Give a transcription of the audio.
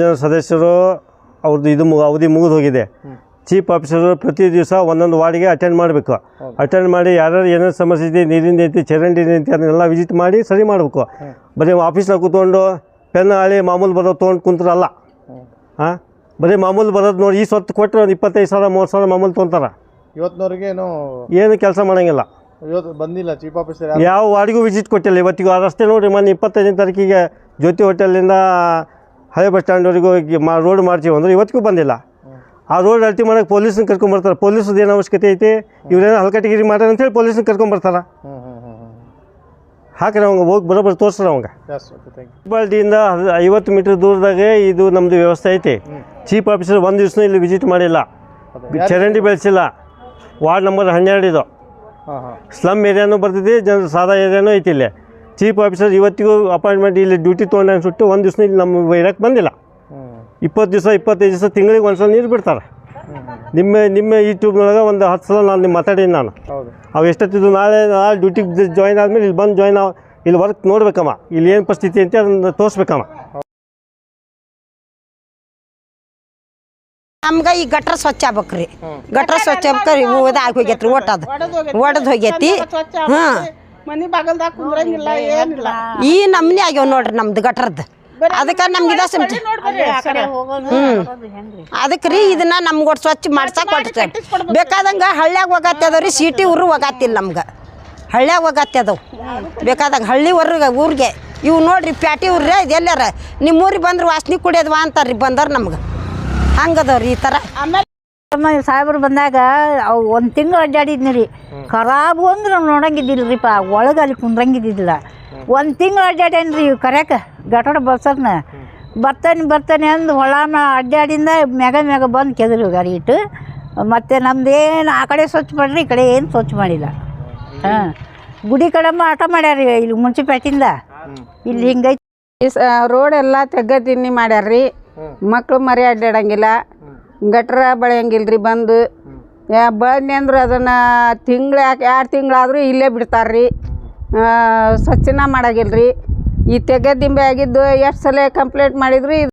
ಜನ ಸದಸ್ಯರು ಅವ್ರದ್ದು ಇದು ಮುಗ ಅವಧಿ ಮುಗಿದು ಹೋಗಿದೆ ಚೀಫ್ ಆಫೀಸರು ಪ್ರತಿ ದಿವಸ ಒಂದೊಂದು ವಾರ್ಡಿಗೆ ಅಟೆಂಡ್ ಮಾಡಬೇಕು. ಅಟೆಂಡ್ ಮಾಡಿ ಯಾರ್ಯಾರು ಏನೇನು ಸಮಸ್ಯೆ ಇದೆ ನೀರಿನ ಐತಿ ಚರಂಡಿ ಐತಿ ಅದನ್ನೆಲ್ಲ ವಿಸಿಟ್ ಮಾಡಿ ಸರಿ ಮಾಡಬೇಕು. ಬರೀ ಆಫೀಸ್ನಾಗ ಕೂತ್ಕೊಂಡು ಪೆನ್ ಹಾಳಿ ಮಾಮೂಲು ಬರೋದು ತೊಗೊಂಡು ಕುಂತ್ರಲ್ಲ. ಹಾಂ. ಬರೀ ಮಾಮೂಲು ಬರೋದು ನೋಡಿ ಈ ಸ್ವತ್ತು ಕೊಟ್ಟರೆ ಒಂದು ಇಪ್ಪತ್ತೈದು ಸಾವಿರ ಮೂವತ್ತು ಸಾವಿರ ಮಾಮೂಲು ತೊಗೊಂತಾರೆ. ಇವತ್ತಿನವ್ರಿಗೆ ಏನು ಏನು ಕೆಲಸ ಮಾಡೋಂಗಿಲ್ಲ. ಇವತ್ತು ಬಂದಿಲ್ಲ ಚೀಫ್ ಆಫೀಸರ್ ಯಾವ ವಾರ್ಡಿಗೂ ವಿಸಿಟ್ ಕೊಟ್ಟಿಲ್ಲ. ಇವತ್ತಿಗೂ ಆ ರಸ್ತೆ ನೋಡಿರಿ ಮೊನ್ನೆ ಇಪ್ಪತ್ತೈದನೇ ತಾರೀಕಿಗೆ ಜ್ಯೋತಿ ಹೋಟೆಲಿಂದ ಹಳೆ ಬಸ್ ಸ್ಟ್ಯಾಂಡ್ವರೆಗೂ ಹೋಗಿ ಮಾ ರೋಡ್ ಮಾಡ್ತೀವಿ ಅಂದ್ರೆ ಇವತ್ತಿಗೂ ಬಂದಿಲ್ಲ. ಆ ರೋಡ್ ಅಳತಿ ಮಾಡೋಕ್ಕೆ ಪೊಲೀಸ್ನ ಕರ್ಕೊಂಬರ್ತಾರೆ ಪೊಲೀಸದ್ದು ಏನು ಅವಶ್ಯಕತೆ ಐತಿ? ಇವ್ರೇನೋ ಹಲ್ಕಟಗಿರಿ ಮಾಡ್ಯಾರ ಅಂತೇಳಿ ಪೊಲೀಸ್ನ ಕರ್ಕೊಂಬರ್ತಾರೆ ಹಾಕ್ರೆ ಅವಂಗೆ ಹೋಗಿ ಬರೋಬ್ಬರ ತೋರಿಸ್ರಿ ಅವಂಗೆ. ಹುಬ್ಬಳ್ಳಿಯಿಂದ ಐವತ್ತು ಮೀಟ್ರ್ ದೂರದಾಗೆ ಇದು ನಮ್ಮದು ವ್ಯವಸ್ಥೆ ಐತಿ. ಚೀಫ್ ಆಫೀಸರ್ ಒಂದು ದಿವ್ಸನೂ ಇಲ್ಲಿ ವಿಸಿಟ್ ಮಾಡಿಲ್ಲ. ಚರಂಡಿ ಬೆಳೆಸಿಲ್ಲ. ವಾರ್ಡ್ ನಂಬರ್ ಹನ್ನೆರಡು ಇದು ಸ್ಲಮ್ ಏರಿಯಾನೂ ಬರ್ತಿದೆ ಜನ ಸಾದಾ ಏರಿಯಾನೂ ಐತಿ ಇಲ್ಲಿ. ಚೀಫ್ ಆಫೀಸರ್ ಇವತ್ತಿಗೂ ಅಪಾಯಿಂಟ್ಮೆಂಟ್ ಇಲ್ಲಿ ಡ್ಯೂಟಿ ತೊಗೊಂಡು ಅನ್ಸುಟ್ಟು ಒಂದು ದಿವಸ ಇಲ್ಲಿ ನಮ್ಮ ಇರಕ್ಕೆ ಬಂದಿಲ್ಲ. ಇಪ್ಪತ್ತು ದಿವಸ ಇಪ್ಪತ್ತೈದು ದಿವಸ ತಿಂಗಳಿಗೆ ಒಂದು ಸಲ ನೀರು ಬಿಡ್ತಾರೆ. ನಿಮ್ಮ ನಿಮ್ಮ ಯೂಟ್ಯೂಬ್ನೊಳಗೆ ಒಂದು ಹತ್ತು ಸಲ ನಾನು ನಿಮ್ಮ ಮಾತಾಡೀನಿ ನಾನು. ಹೌದು. ಅವು ಎಷ್ಟೊತ್ತಿದ್ದು ನಾಳೆ ನಾಳೆ ಡ್ಯೂಟಿಗೆ ಜಾಯ್ನ್ ಆದಮೇಲೆ ಇಲ್ಲಿ ಬಂದು ಜಾಯ್ನ್ ಇಲ್ಲಿ ವರ್ಕ್ ನೋಡ್ಬೇಕಮ್ಮ. ಇಲ್ಲಿ ಏನು ಪರಿಸ್ಥಿತಿ ಅಂತ ಅದನ್ನು ತೋರಿಸ್ಬೇಕಮ್ಮ. ನಮ್ಗೆ ಈ ಗಟ್ರ ಸ್ವಚ್ಛ ಆಗ್ಬೇಕ್ರಿ. ಗಟ್ರ ಸ್ವಚ್ಛ ಆಗ್ಬೇಕ್ರಿ. ಇದಾಗಿ ಹೋಗೈತ್ರಿ ಒಟ್ಟದು ಒಡದ್ ಹೋಗೈತಿ ಹಾ ಮನಿ ಬಾಗಲ್ದಾಗ ಕುಂದ್ರಂಗಿಲ್ಲ ಏನಿಲ್ಲ. ಈ ನಮ್ನಿ ಆಗ್ಯಾವ ನೋಡ್ರಿ ನಮ್ದು ಗಟ್ರದ್ದು. ಅದಕ್ಕೆ ನಮ್ಗೆ ಇದ ಸಿಮ್ಟಿ ಹ್ಮ್. ಅದಕ್ಕೆ ರೀ ಇದನ್ನ ನಮ್ಗೆ ಒಟ್ಟು ಸ್ವಚ್ಛ ಮಾಡ್ಸಕ್ ಕೊಡ್ತೇವೆ ಬೇಕಾದಂಗ ಹಳ್ಳ್ಯಾಗ ಹೋಗತ್ತದವ್ರಿ ಸಿಟಿ ಊರು ಹೋಗತ್ತಿಲ್ಲ ನಮ್ಗೆ. ಹಳ್ಳ್ಯಾಗ ಹೋಗತ್ತದವು ಬೇಕಾದಂಗ ಹಳ್ಳಿ ಊರಿಗೆ ಊರಿಗೆ. ಇವು ನೋಡ್ರಿ ಪ್ಯಾಟಿ ಊರ್ರೆ ಇದು ಎಲ್ಲಾರ ನಿಮ್ಮ ಊರಿಗೆ ಬಂದ್ರೆ ವಾಸನೆ ಕುಡಿಯೋದ್ವಾ ಅಂತಾರ್ರಿ ಬಂದವ್ರು ನಮ್ಗೆ. ಹಂಗದವ್ರಿ ಈ ಥರ ಸಾಹೇಬ್ರು ಬಂದಾಗ ಅವು ಒಂದು ತಿಂಗಳು ಅಡ್ಡಾಡಿದ್ನಿ ರೀ ಖರಾಬು ಅಂದ್ರೆ ನಾವು ನೋಡಂಗಿದ್ದಿಲ್ರಿಪ್ಪ ಒಳಗೆ ಅಲ್ಲಿ ಕುಂದ್ರಂಗಿದ್ದಿಲ್ಲ ಒಂದು ತಿಂಗಳು ಅಡ್ಡಾಡೇನಿ ರೀ ಕರ್ಯಾಕ ಗಟಡ ಬಸ್ಸರ್ನ ಬರ್ತಾನೆ ಬರ್ತಾನೆ ಅಂದು ಹೊಳನ ಅಡ್ಡಾಡಿಂದ ಮ್ಯಾಗ ಮ್ಯಾಗ ಬಂದು ಕೆದರು ಗಾಡಿ ಇಟ್ಟು. ಮತ್ತು ನಮ್ದು ಏನು ಆ ಕಡೆ ಸ್ವಚ್ಛ ಮಾಡಿರಿ ಈ ಕಡೆ ಏನು ಸ್ವಚ್ಛ ಮಾಡಿಲ್ಲ. ಹಾಂ. ಗುಡಿ ಕಡೆಮ್ಮ ಆಟ ಮಾಡ್ಯಾರ ಇಲ್ಲಿ ಮುನ್ಸಿಪಾಲ್ಟಿಯಿಂದ ಇಲ್ಲಿ ಹಿಂಗೈತಿ. ರೋಡ್ ಎಲ್ಲ ತೆಗ್ಗದಿನ್ನಿ ಮಾಡ್ಯಾರ್ರಿ. ಮಕ್ಳು ಮರಿ ಅಡ್ಡಾಡಂಗಿಲ್ಲ ಗಟ್ರ ಬಳಿಯಂಗಿಲ್ರಿ ಬಂದು. ಯಾ ಅಂದ್ರೆ ಅದನ್ನು ತಿಂಗ್ಳು ಯಾಕೆ ಎರಡು ತಿಂಗಳಾದರೂ ಇಲ್ಲೇ ಬಿಡ್ತಾರ್ರಿ. ಸ್ವಚ್ಛನ ಮಾಡಾಗಿಲ್ರಿ. ಈ ತೆಗೆದಿಂಬೆ ಆಗಿದ್ದು ಎಷ್ಟು ಸಲ ಕಂಪ್ಲೇಂಟ್ ಮಾಡಿದ್ರು